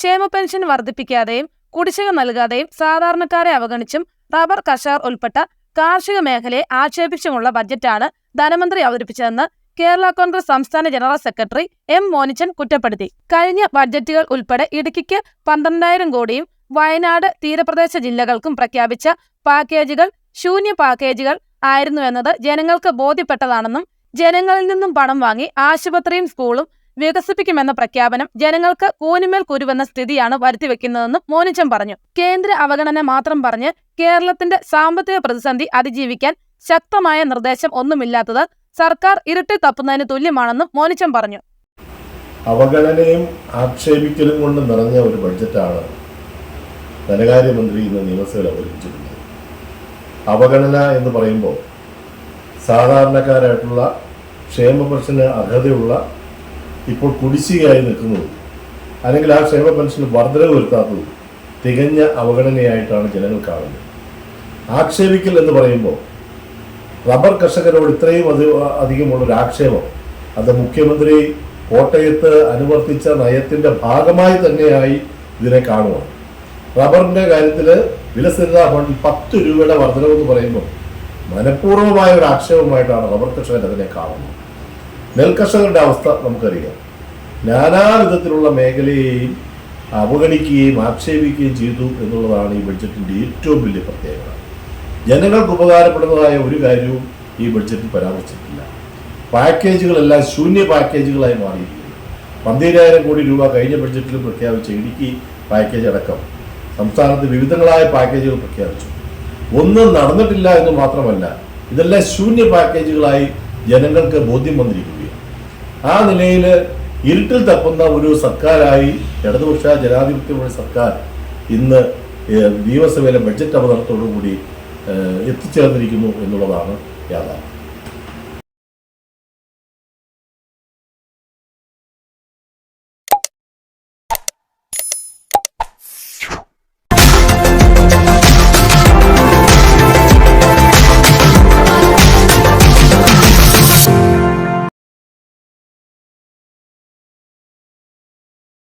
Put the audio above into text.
ക്ഷേമ പെൻഷൻ വർദ്ധിപ്പിക്കാതെയും കുടിശ്ശിക നൽകാതെയും സാധാരണക്കാരെ അവഗണിച്ചും റബ്ബർ കഷാർ ഉൾപ്പെട്ട കാർഷിക മേഖലയെ ആക്ഷേപിച്ചുമുള്ള ബജറ്റാണ് ധനമന്ത്രി അവതരിപ്പിച്ചതെന്ന് കേരള കോൺഗ്രസ് സംസ്ഥാന ജനറൽ സെക്രട്ടറി എം മോനിച്ചൻ കുറ്റപ്പെടുത്തി. കഴിഞ്ഞ ബഡ്ജറ്റുകൾ ഉൾപ്പെടെ ഇടുക്കിക്ക് പന്ത്രണ്ടായിരം കോടിയും വയനാട് തീരപ്രദേശ ജില്ലകൾക്കും പ്രഖ്യാപിച്ച പാക്കേജുകൾ ശൂന്യ പാക്കേജുകൾ ആയിരുന്നുവെന്നത് ജനങ്ങൾക്ക് ബോധ്യപ്പെട്ടതാണെന്നും ജനങ്ങളിൽ നിന്നും പണം വാങ്ങി ആശുപത്രിയും സ്കൂളും വികസിപ്പിക്കുമെന്ന പ്രഖ്യാപനം ജനങ്ങൾക്ക് കൂനുമേൽ കുരുവെന്ന സ്ഥിതിയാണ് വരുത്തിവെക്കുന്നതെന്നും മോനിച്ചം പറഞ്ഞു. കേന്ദ്ര അവഗണന മാത്രം പറഞ്ഞ് കേരളത്തിന്റെ സാമ്പത്തിക പ്രതിസന്ധി അതിജീവിക്കാൻ ശക്തമായ നിർദ്ദേശം ഒന്നുമില്ലാത്തത് സർക്കാർ ഇരട്ടി തപ്പുന്നതിന് തുല്യമാണെന്നും മോനിച്ചം പറഞ്ഞു. അവഗണനയും ആക്ഷേപിക്കലും കൊണ്ട് നിറഞ്ഞ ഒരു ബഡ്ജറ്റാണ് ധനകാര്യമന്ത്രി ഇന്ന് നിയമസഭയിൽ അവതരിപ്പിച്ചിട്ടുള്ളത്. അവഗണന എന്ന് പറയുമ്പോൾ സാധാരണക്കാരായിട്ടുള്ള ക്ഷേമ പെൻഷന് അർഹതയുള്ള ഇപ്പോൾ കുടിശ്ശികയായി നിൽക്കുന്നതും അല്ലെങ്കിൽ ആ ക്ഷേമ പെൻഷന് വർധനവ് വരുത്താത്തതും തികഞ്ഞ അവഗണനയായിട്ടാണ് ജനങ്ങൾ കാണുന്നത്. ആക്ഷേപിക്കൽ എന്ന് പറയുമ്പോൾ റബ്ബർ കർഷകരോട് ഇത്രയും അധി അധികമുള്ള ഒരു ആക്ഷേപം അത് മുഖ്യമന്ത്രി കോട്ടയത്ത് അനുവർത്തിച്ച നയത്തിന്റെ ഭാഗമായി തന്നെയായി ഇതിനെ കാണുവാണ്. റബ്ബറിന്റെ കാര്യത്തിൽ വിലസ്ഥിരതാ ഫണ്ടിൽ പത്ത് രൂപയുടെ വർധനവെന്ന് പറയുമ്പോൾ മനഃപൂർവമായ ഒരു ആക്ഷേപമായിട്ടാണ് റബ്ബർ കർഷകർ അതിനെ കാണുന്നത്. നെൽകർഷകരുടെ അവസ്ഥ നമുക്കറിയാം. നാനാവിധത്തിലുള്ള മേഖലയെയും അവഗണിക്കുകയും ആക്ഷേപിക്കുകയും ചെയ്തു എന്നുള്ളതാണ് ഈ ബഡ്ജറ്റിന്റെ ഏറ്റവും വലിയ പ്രത്യേകത. ജനങ്ങൾക്ക് ഉപകാരപ്പെടുന്നതായ ഒരു കാര്യവും ഈ ബഡ്ജറ്റിൽ പരാമർശിച്ചിട്ടില്ല. പാക്കേജുകളെല്ലാം ശൂന്യ പാക്കേജുകളായി മാറിയിരിക്കുന്നു. പന്തിരായിരം കോടി രൂപ കഴിഞ്ഞ ബഡ്ജറ്റിൽ പ്രഖ്യാപിച്ച ഇടുക്കി പാക്കേജ് അടക്കം സംസ്ഥാനത്ത് വിവിധങ്ങളായ പാക്കേജുകൾ പ്രഖ്യാപിച്ചു. ഒന്നും നടന്നിട്ടില്ല എന്ന് മാത്രമല്ല ഇതെല്ലാം ശൂന്യ പാക്കേജുകളായി ജനങ്ങൾക്ക് ബോധ്യം വന്നിരിക്കുകയാണ് ആ നിലയിൽ ഇരുട്ടിൽ തപ്പുന്ന ഒരു സർക്കാരായി ഇടതുപക്ഷ ജനാധിപത്യമുള്ള സർക്കാർ ഇന്ന് നിയമസഭയിലെ ബഡ്ജറ്റ് അവതരണത്തോടുകൂടി കൂടി എത്തിച്ചേർന്നിരിക്കുന്നു എന്നുള്ളതാണ് യാഥാർത്ഥ്യം.